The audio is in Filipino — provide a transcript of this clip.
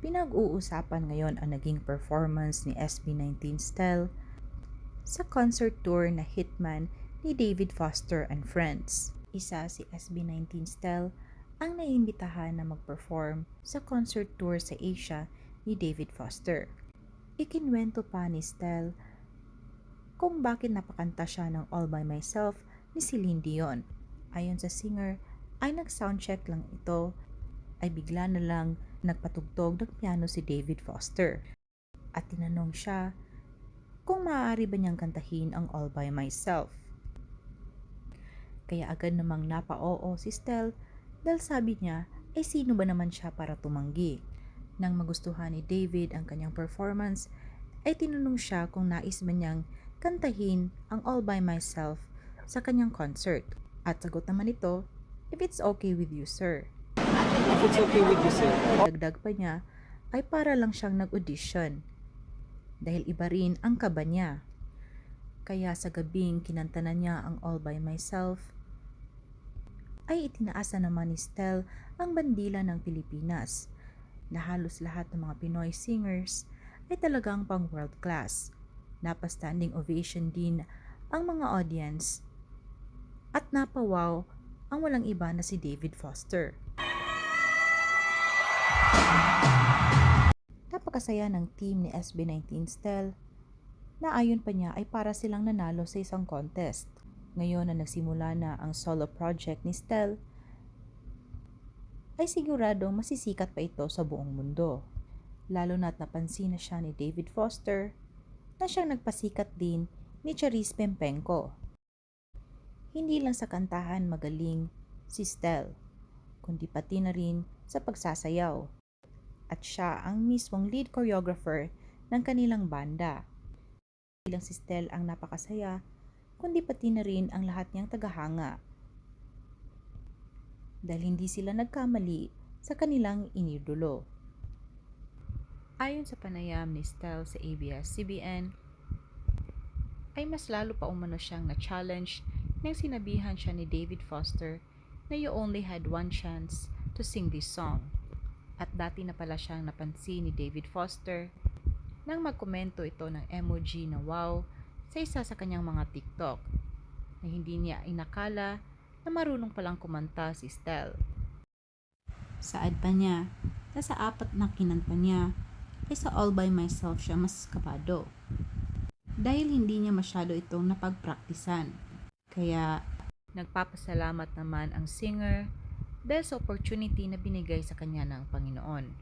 Pinag-uusapan ngayon ang naging performance ni SB19 Stel sa concert tour na Hitman ni David Foster and Friends. Isa si SB19 Stel ang naiimbitahan na mag-perform sa concert tour sa Asia ni David Foster. Ikinwento pa ni Stel kung bakit napakanta siya ng All By Myself ni Celine Dion. Ayon sa singer, ay nag-soundcheck lang ito ay bigla na lang nagpatugtog ng piano si David Foster. At tinanong siya kung maaari ba niyang kantahin ang All By Myself. Kaya agad namang napa-oo si Stel dahil sabi niya ay sino ba naman siya para tumanggi. Nang magustuhan ni David ang kanyang performance, ay tinanong siya kung nais ba niyang kantahin ang All By Myself sa kanyang concert. At sagot naman ito, if it's okay with you, sir. If it's okay with you, sir. Dagdag pa niya ay para lang siyang nag-audition dahil iba rin ang kaba niya. Kaya sa gabing kinanta na niya ang All By Myself, ay itinaasa naman ni Stel ang bandila ng Pilipinas na halos lahat ng mga Pinoy singers ay talagang pang world class. Napastanding ovation din ang mga audience at napawaw ang walang iba na si David Foster. Napakasaya ng team ni SB19 Stel na ayon pa niya ay para silang nanalo sa isang contest. Ngayon na nagsimula na ang solo project ni Stel, ay siguradong masisikat pa ito sa buong mundo. Lalo na't napansin na siya ni David Foster na siyang nagpasikat din ni Charis Pempenko. Hindi lang sa kantahan magaling si Stel, kundi pati na rin sa pagsasayaw at siya ang mismong lead choreographer ng kanilang banda. Hindi lang si Stel ang napakasaya, kundi pati na rin ang lahat niyang tagahanga. Dahil hindi sila nagkamali sa kanilang inidulo. Ayon sa panayam ni Stel sa ABS-CBN, ay mas lalo pa umano siyang na-challenge nang sinabihan siya ni David Foster na you only had one chance to sing this song at dati na pala siyang napansin ni David Foster nang magkomento ito ng emoji na wow sa isa sa kanyang mga TikTok na hindi niya inakala na marunong palang kumanta si Stel. Saad pa niya na sa apat na kinanta niya ay sa All By Myself siya mas kabado. Dahil hindi niya masyado itong napagpraktisan. Kaya nagpapasalamat naman ang singer dahil sa opportunity na binigay sa kanya ng Panginoon.